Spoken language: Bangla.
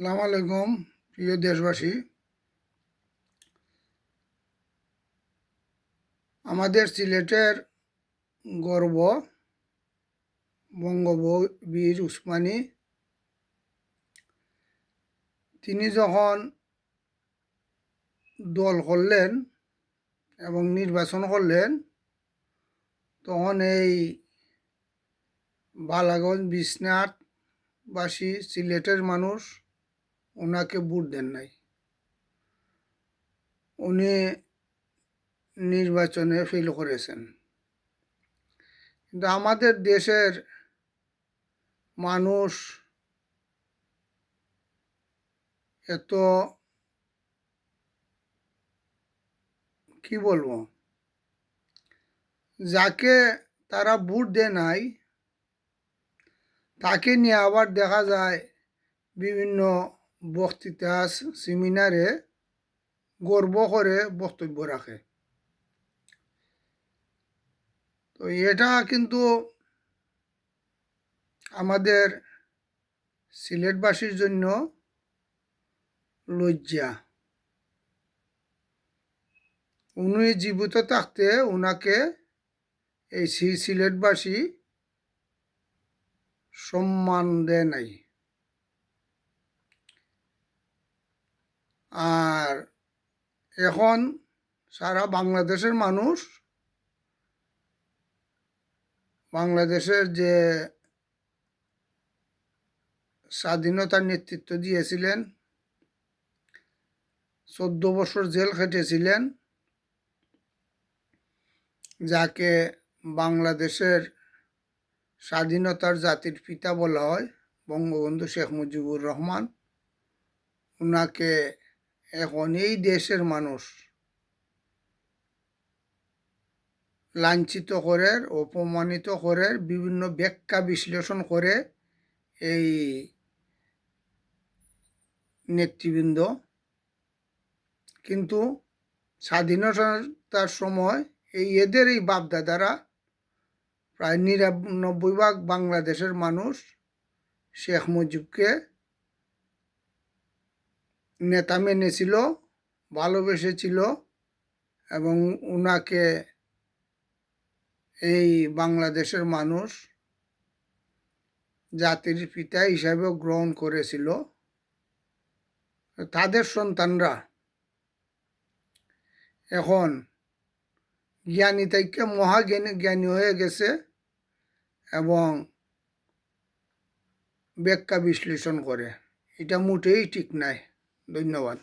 আসসালামু আলাইকুম, প্রিয় দেশবাসী। আমাদের সিলেটের গর্ব বঙ্গবীর উসমানী, তিনি যখন দল করলেন এবং নির্বাচন করলেন, তখন এই বালাগঞ্জ, বিশ্বনাথবাসী সিলেটের মানুষ ওনাকে ভোট দেন নাই। উনি নির্বাচনে ফেল করেছেন। কিন্তু আমাদের দেশের মানুষ এত কি বলব? যাকে তারা ভোট দেয় নাই, তাকে নিয়ে আবার দেখা যায় বিভিন্ন বক্তৃতা সেমিনারে গর্ব করে বক্তব্য রাখে। তো এটা কিন্তু আমাদের সিলেটবাসীর জন্য লজ্জা। উনি জীবিত থাকতে ওনাকে এই সিলেটবাসী সম্মান দেয় নাই। আর এখন সারা বাংলাদেশের মানুষ বাংলাদেশের যে স্বাধীনতার নেতৃত্ব দিয়েছিলেন, চোদ্দ বছর জেল খেটেছিলেন, যাকে বাংলাদেশের স্বাধীনতার জাতির পিতা বলা হয়, বঙ্গবন্ধু শেখ মুজিবুর রহমান। ওনাকে এখন এই দেশের মানুষ লাঞ্ছিত করে, অপমানিত করে, বিভিন্ন ব্যাখ্যা বিশ্লেষণ করে এই নেতৃবৃন্দ। কিন্তু স্বাধীনতার সময় এই এদের এই বাপদাদারা প্রায় নিরানব্বই ভাগ বাংলাদেশের মানুষ শেখ মুজিবকে নেতা মেনেছিল, ভালোবেসেছিল এবং উনাকে এই বাংলাদেশের মানুষ জাতির পিতা হিসাবে গ্রহণ করেছিল। তাদের সন্তানরা এখন জ্ঞানী থেকে মহাজ্ঞানী, জ্ঞানী হয়ে গেছে এবং ব্যাখ্যা বিশ্লেষণ করে। এটা মোটেই ঠিক নাই। ধন্যবাদ